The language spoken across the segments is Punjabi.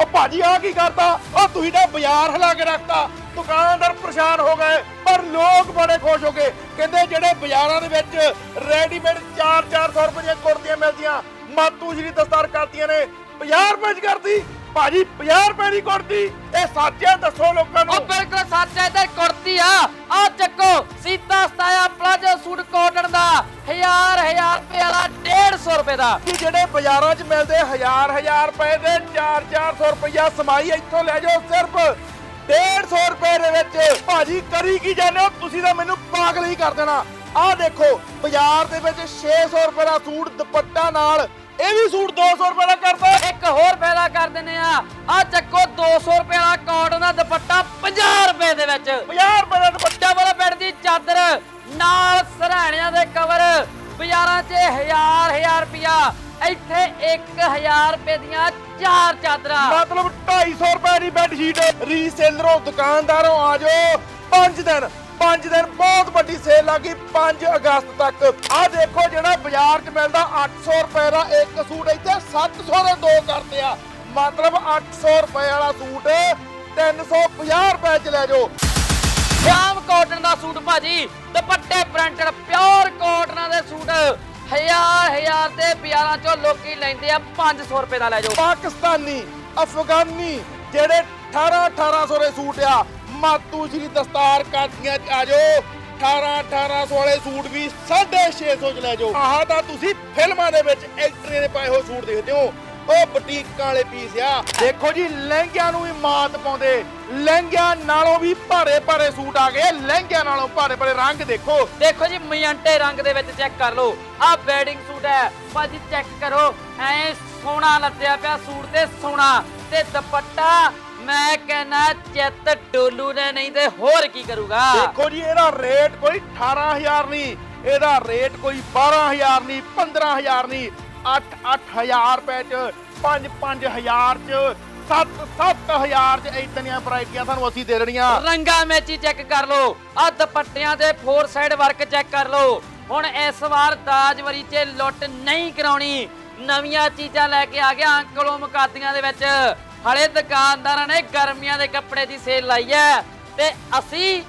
ਉਹ ਭਾਜੀ ਆ ਕੀ ਕਰਤਾ? ਉਹ ਤੁਸੀਂ ਤਾਂ ਬਾਜ਼ਾਰ ਹਿਲਾ ਕੇ ਰੱਖਤਾ। ਦੁਕਾਨਦਾਰ ਪਰੇਸ਼ਾਨ ਹੋ ਗਏ, ਪਰ ਲੋਕ ਬੜੇ ਖੁਸ਼ ਹੋ ਗਏ। ਕਹਿੰਦੇ ਜਿਹੜੇ ਬਾਜ਼ਾਰਾਂ ਦੇ ਵਿੱਚ ਰੈਡੀਮੇਡ 4-400 ਰੁਪਏ ਦੀਆਂ ਕੁੜਤੀਆਂ ਮਿਲਦੀਆਂ, ਮਾਤੂ ਸ਼੍ਰੀ ਦਸਤਾਰ ਕਰਤੀਆਂ ਨੇ। 50 ਰੁਪਏ ਚ ਕਰਤੀ ਭਾਜੀ 50 ਰੁਪਏ ਦੀ ਕੁੜਤੀ। ਇਹ ਸੱਚ ਹੈ, ਦੱਸੋ ਲੋਕਾਂ ਨੂੰ। ਉਹ ਬਿਲਕੁਲ ਸੱਚ ਹੈ ਤੇ ਕੁੜਤੀ ਆ। ਆ ਚੱਕੋ ਹਜ਼ਾਰ ਹਜ਼ਾਰ ਰੁਪਏ ਵਾਲਾ 150 ਰੁਪਏ ਦਾ। ਕਿ ਜਿਹੜੇ ਬਾਜ਼ਾਰਾਂ 'ਚ ਮਿਲਦੇ 1000 1000 ਰੁਪਏ ਦੇ 4 400 ਰੁਪਇਆ ਸਮਾਈ ਇੱਥੋਂ ਲੈ ਜਾਓ ਸਿਰਫ। 150 ਰੁਪਏ ਦੇ ਵਿੱਚ ਭਾਜੀ ਕਰੀ ਕੀ ਜਾਂਦੇ ਹੋ? ਤੁਸੀਂ ਤਾਂ ਮੈਨੂੰ ਪਾਗਲ ਹੀ ਕਰ ਦੇਣਾ। ਆਹ ਦੇਖੋ ਬਾਜ਼ਾਰ ਦੇ ਵਿੱਚ 600 ਰੁਪਏ ਦਾ ਸੂਟ ਦੁਪੱਟਾ ਨਾਲ ਇਹ ਵੀ ਸੂਟ 200 ਰੁਪਏ ਦਾ ਕਰਦਾ ਇੱਕ ਹੋਰ ਫਾਇਦਾ ਕਰ ਦਿੰਨੇ ਆ। ਆ ਚੱਕੋ 200 ਰੁਪਏ ਦਾ ਕਾਟਨ ਦਾ ਦੁਪੱਟਾ 50 ਰੁਪਏ ਦੇ ਵਿੱਚ। 50 ਰੁਪਏ ਦਾ ਦੁਪੱਟਾ। ਵਾਲਾ ਬੈੱਡ ਦੀ ਚਾਦਰ ਨਾਲ ਕਵਰ ਬਾਜ਼ਾਰਾਂ 'ਚ ਹਜ਼ਾਰ ਹਜ਼ਾਰ ਰੁਪਿਆ ਇੱਥੇ 1000 ਰੁਪਏ ਦੀਆਂ ਚਾਰ ਚਾਦਰਾਂ। ਮਤਲਬ 250 ਰੁਪਏ ਦੀ ਬੈੱਡ ਸ਼ੀਟ ਰੀਸੇਲਰੋਂ ਦੁਕਾਨਦਾਰੋਂ ਆ ਜਾਓ। 5 ਦਿਨ 5 ਦਿਨ ਬਹੁਤ ਵੱਡੀ ਸੇਲ ਲੱਗੀ 5 ਅਗਸਤ ਤੱਕ। ਆ ਦੇਖੋ ਜਿਹੜਾ ਬਾਜ਼ਾਰ 'ਚ ਮਿਲਦਾ 800 ਰੁਪਏ ਦਾ ਇੱਕ ਸੂਟ ਇੱਥੇ 700 ਦੇ ਦੋ ਕਰਦੇ ਆ। ਮਤਲਬ 800 ਰੁਪਏ ਵਾਲਾ ਸੂਟ 350 ਰੁਪਏ 'ਚ ਲੈ ਜਾਓ। ਸ਼ਾਮ ਕਾਟਨ ਦਾ ਸੂਟ ਭਾਜੀ ਦੁਪੱਟੇ ਪ੍ਰਿੰਟਡ ਹਜ਼ਾਰ ਤੇ ਬਾਜ਼ਾਰਾਂ 'ਚੋਂ ਲੋਕੀ ਲੈਂਦੇ ਆ 500 ਰੁਪਏ ਦਾ ਲੈ ਜਾਓ। ਪਾਕਿਸਤਾਨੀ, ਅਫਗਾਨੀ ਜਿਹੜੇ 18 1800 ਦੇ ਸੂਟ ਆ, ਮਾਤੂ ਸ਼੍ਰੀ ਦਸਤਾਰ ਕਾਟੀਆਂ ਚ ਆ ਜਾਓ। 18 1800 ਵਾਲੇ ਸੂਟ ਵੀ 650 ਚ ਲੈ ਜਾਓ। ਆਹ ਤਾਂ ਤੁਸੀਂ ਫਿਲਮਾਂ ਦੇ ਵਿੱਚ ਐਕਟਰਾਂ ਦੇ ਪਾਏ ਹੋਏ ਸੂਟ ਦੇਖਦੇ ਹੋ। ਉਹ ਬੁਟੀਕਾਂ ਵਾਲੇ ਪੀਸ ਆ। ਦੇਖੋ ਜੀ ਲਹਿੰਗਿਆਂ ਨੂੰ ਵੀ ਮਾਤ ਪਾਉਂਦੇ। ਲਹਿੰਗਿਆਂ ਨਾਲੋਂ ਵੀ ਭਾਰੇ ਭਾਰੇ ਸੂਟ ਆ ਗਏ। ਲਹਿੰਗਿਆਂ ਨਾਲੋਂ ਭਾਰੇ ਭਾਰੇ ਰੰਗ ਦੇਖੋ। ਦੇਖੋ ਜੀ ਮਯੰਟੇ ਰੰਗ ਦੇ ਵਿੱਚ ਚੈੱਕ ਕਰ ਲਓ। ਆਹ ਬੈਡਿੰਗ ਸੂਟ ਹੈ। ਭਾਜੀ ਚੈੱਕ ਕਰੋ। ਐ ਸੋਨਾ ਲੱਦਿਆ ਪਿਆ ਸੂਟ ਤੇ ਸੋਨਾ ਤੇ ਦੁਪੱਟਾ ਮੈਂ ਕਹਿੰਨਾ ਚਿੱਤ ਡੋਲੂ ਨੇ ਨਹੀਂ ਤੇ ਹੋਰ ਕੀ ਕਰੂਗਾ? ਦੇਖੋ ਜੀ ਇਹਦਾ ਰੇਟ ਕੋਈ 18000 ਨਹੀਂ। ਇਹਦਾ ਰੇਟ ਕੋਈ 12000 ਨਹੀਂ 15000 ਨਹੀਂ। 8 8000 ਰੁਪਏ ਚ 5 5000 ਚ 7 7000 ਚ ਇਤਨੀਆਂ ਵੈਰਾਈਟੀਆਂ ਤੁਹਾਨੂੰ ਅਸੀਂ ਦੇ ਦੇਣੀਆਂ। ਰੰਗਾ ਮੈਚੀ ਚੈੱਕ ਕਰ ਲਓ ਆ ਦੁਪੱਟਿਆਂ ਦੇ ਫੋਰ ਸਾਈਡ ਵਰਕ ਚੈੱਕ ਕਰ ਲਓ। ਹੁਣ ਇਸ ਵਾਰ ਦਾਜਵਰੀ 'ਚ ਲੁੱਟ ਨਹੀਂ ਕਰਾਉਣੀ। ਨਵੀਆਂ ਚੀਜ਼ਾਂ ਲੈ ਕੇ ਆ ਗਿਆ ਅੰਕਲੋਂ ਮੁਕਾਦੀਆਂ ਦੇ ਵਿੱਚ। ਹਲੇ ਦੁਕਾਨਦਾਰਾਂ ਨੇ ਗਰਮੀਆਂ ਦੇ ਕੱਪੜੇ ਦੀ ਸੇਲ ਲਾਈ ਹੈ ਤੇ ਅਸੀਂ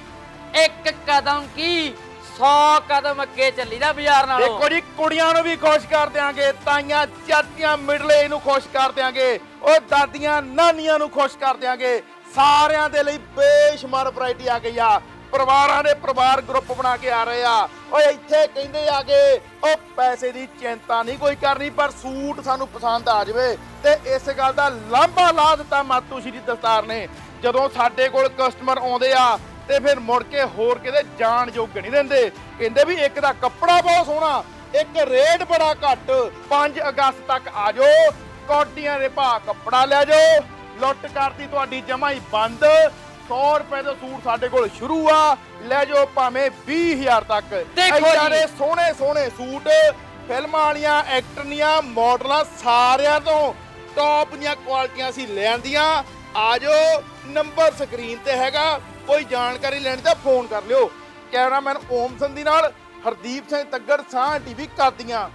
ਇੱਕ ਕਦਮ ਕੀ 100 ਕਦਮ ਅੱਗੇ ਚੱਲੀਦਾ ਬਾਜ਼ਾਰ ਨਾਲੋਂ। ਦੇਖੋ ਜੀ, ਕੁੜੀਆਂ ਨੂੰ ਵੀ ਖੁਸ਼ ਕਰ ਦਿਆਂਗੇ, ਤਾਈਆਂ, ਚਾਚੀਆਂ ਮਿਡਲ ਨੂੰ ਖੁਸ਼ ਕਰ ਦਿਆਂਗੇ, ਉਹ ਦਾਦੀਆਂ, ਨਾਨੀਆਂ ਨੂੰ ਖੁਸ਼ ਕਰ ਦਿਆਂਗੇ। ਸਾਰਿਆਂ ਦੇ ਲਈ ਬੇਸ਼ੁਮਾਰ ਵੈਰਾਈਟੀ ਆ ਗਈ ਆ। ਪਰਿਵਾਰਾਂ ਦੇ ਪਰਿਵਾਰ ਗਰੁੱਪ ਬਣਾ ਕੇ ਆ ਰਹੇ ਆ। ਓਏ ਇੱਥੇ ਕਹਿੰਦੇ ਆ ਆਗੇ, ਉਹ ਪੈਸੇ ਦੀ ਚਿੰਤਾ ਨਹੀਂ ਕੋਈ ਕਰਨੀ, ਪਰ ਸੂਟ ਸਾਨੂੰ ਪਸੰਦ ਆ ਜਾਵੇ। ਤੇ ਇਸ ਗੱਲ ਦਾ ਲਾਂਭਾ ਲਾ ਦਿੱਤਾ ਮਾਤੂ ਸ਼੍ਰੀ ਦਸਤਾਰ ਨੇ। ਜਦੋਂ ਸਾਡੇ ਕੋਲ ਕਸਟਮਰ ਆਉਂਦੇ ਆ ਤੇ ਫਿਰ ਮੁੜ ਕੇ ਹੋਰ ਕਿਤੇ ਜਾਣ ਯੋਗ ਨਹੀਂ ਦਿੰਦੇ। ਕਹਿੰਦੇ ਵੀ ਇੱਕ ਦਾ ਕੱਪੜਾ ਬਹੁਤ ਸੋਹਣਾ ਇੱਕ ਰੇਟ ਬੜਾ ਘੱਟ 5 ਅਗਸਤ ਤੱਕ ਆ ਜਾਓ ਕੋਟੀਆਂ ਦੇ ਭਾਅ ਕੱਪੜਾ ਲੈ ਜਾਓ ਲੁੱਟ ਕਰਤੀ ਤੁਹਾਡੀ ਜਮਾ ਹੀ ਬੰਦ 100 ਰੁਪਏ ਦਾ ਸੂਟ ਸਾਡੇ ਕੋਲ ਸ਼ੁਰੂ ਆ ਲੈ ਜਾਓ ਭਾਵੇਂ 20000 ਤੱਕ। ਦੇਖੋ ਜੀ। ਸੋਹਣੇ ਸੋਹਣੇ ਸੂਟ ਫਿਲਮਾਂ ਵਾਲੀਆਂ ਐਕਟਰਨੀਆਂ ਮਾਡਲਾਂ ਸਾਰਿਆਂ ਤੋਂ ਟੌਪ ਦੀਆਂ ਕੁਆਲਿਟੀਆਂ ਅਸੀਂ ਲੈਂਦੀਆਂ ਆ ਜਾਓ ਨੰਬਰ ਸਕਰੀਨ ਤੇ ਹੈਗਾ ਕੋਈ ਜਾਣਕਾਰੀ ਲੈਣੀ ਤਾਂ ਫੋਨ ਕਰ ਲਿਓ। ਕੈਮਰਾਮੈਨ ਓਮ ਸੰਧੀ ਨਾਲ ਹਰਦੀਪ ਸਿੰਘ ਤੱਗੜ ਸਾਹ ਟੀਵੀ, ਕਾਦੀਆਂ।